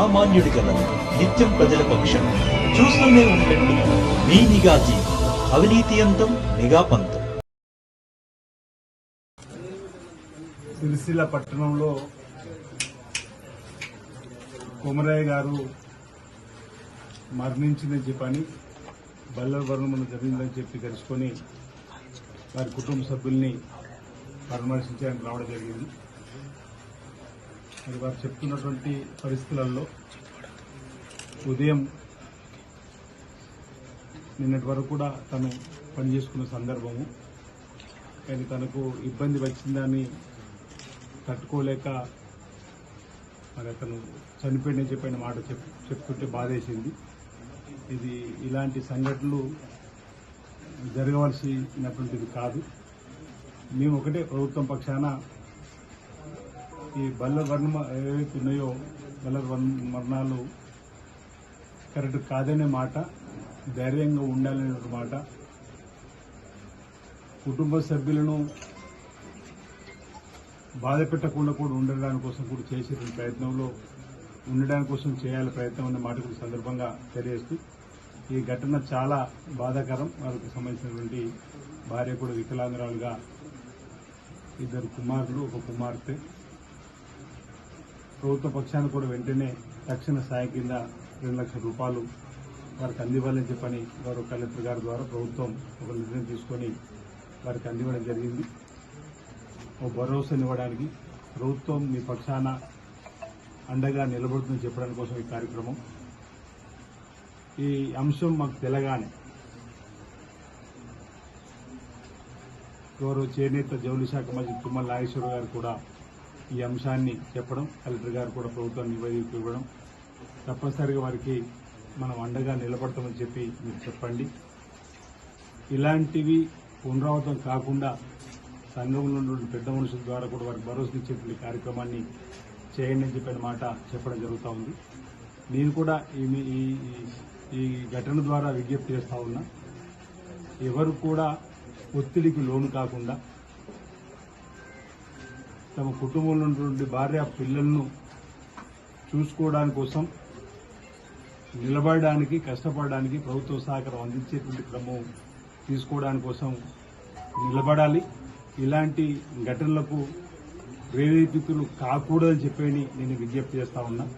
సామాన్యుడి కదా. నిత్యం ప్రజల పక్షం. చూస్తూనే ఉండండి మీ నిఘా జీవి అవినీతి అంతం నిఘా పంతం. సిరిసిల్ల పట్టణంలో కొమరయ్య గారు మరణించిందని చెప్పని బల్లల వర్ణమును జరిగిందని చెప్పి తెలుసుకొని వారి కుటుంబ సభ్యుల్ని పరామర్శించడానికి రావడం జరిగింది. మరి వారు చెప్తున్నటువంటి పరిస్థితులలో ఉదయం నిన్నటి వరకు కూడా తను పనిచేసుకున్న సందర్భము. కానీ తనకు ఇబ్బంది వచ్చిందని తట్టుకోలేక మరి అతను చనిపోయిందని చెప్పిన మాట చెప్ చెప్తుంటే బాధేసింది. ఇది ఇలాంటి సంఘటనలు జరగవలసినటువంటిది కాదు. మేము ఒకటే ప్రభుత్వం పక్షాన ఈ బల్ల వర్ణ ఏవైతే ఉన్నాయో బల్ల వర్ణ మరణాలు కరెక్ట్ కాదనే మాట ధైర్యంగా ఉండాలనే మాట. కుటుంబ సభ్యులను బాధ పెట్టకుండా కూడా ఉండడానికి కోసం కూడా చేసే ప్రయత్నంలో ఉండడానికి కోసం చేయాలి ప్రయత్నం అనే మాట కూడా సందర్భంగా తెలియజేస్తూ ఈ ఘటన చాలా బాధాకరం. వారికి సంబంధించినటువంటి భార్య కూడా వికలాంగురాలుగా ఇద్దరు కుమారులు ఒక కుమార్తె. ప్రభుత్వ పక్షాన్ని కూడా వెంటనే తక్షణ సాయం కింద రెండు లక్షల రూపాయలు వారికి అందివ్వాలని చెప్పని గౌరవ కలెక్టర్ గారి ద్వారా ప్రభుత్వం ఒక నిర్ణయం తీసుకొని వారికి అందివ్వడం జరిగింది. ఓ భరోసానివ్వడానికి ప్రభుత్వం మీ పక్షాన అండగా నిలబడుతుందని చెప్పడానికి కోసం ఈ కార్యక్రమం. ఈ అంశం మాకు తెలగానే గౌరవ చేనేత జౌలి శాఖ మంత్రి తుమ్మల నాగేశ్వర గారు కూడా ఈ అంశాన్ని చెప్పడం కలెక్టర్ గారు కూడా ప్రభుత్వాన్ని నివేదిక ఇవ్వడం తప్పనిసరిగా వారికి మనం అండగా నిలబడతామని చెప్పి మీరు చెప్పండి. ఇలాంటివి పునరావృతం కాకుండా సంఘంలో ఉన్నటువంటి పెద్ద మనుషుల ద్వారా కూడా వారికి భరోసానిచ్చేటువంటి కార్యక్రమాన్ని చేయండి అని చెప్పిన మాట చెప్పడం జరుగుతూ ఉంది. నేను కూడా ఈ ఈ ఈ- ఈ ఘటన ద్వారా విజ్ఞప్తి చేస్తా ఉన్నా ఎవరు కూడా ఒత్తిడికి లోను కాకుండా తమ కుటుంబంలో ఉన్నటువంటి భార్య పిల్లలను చూసుకోవడానికి కోసం నిలబడడానికి కష్టపడడానికి ప్రభుత్వ సహకారం అందించేటువంటి క్రమం తీసుకోవడానికి కోసం నిలబడాలి. ఇలాంటి ఘటనలకు ప్రేరేపితులు కాకూడదని చెప్పని నేను విజ్ఞప్తి చేస్తా ఉన్నా.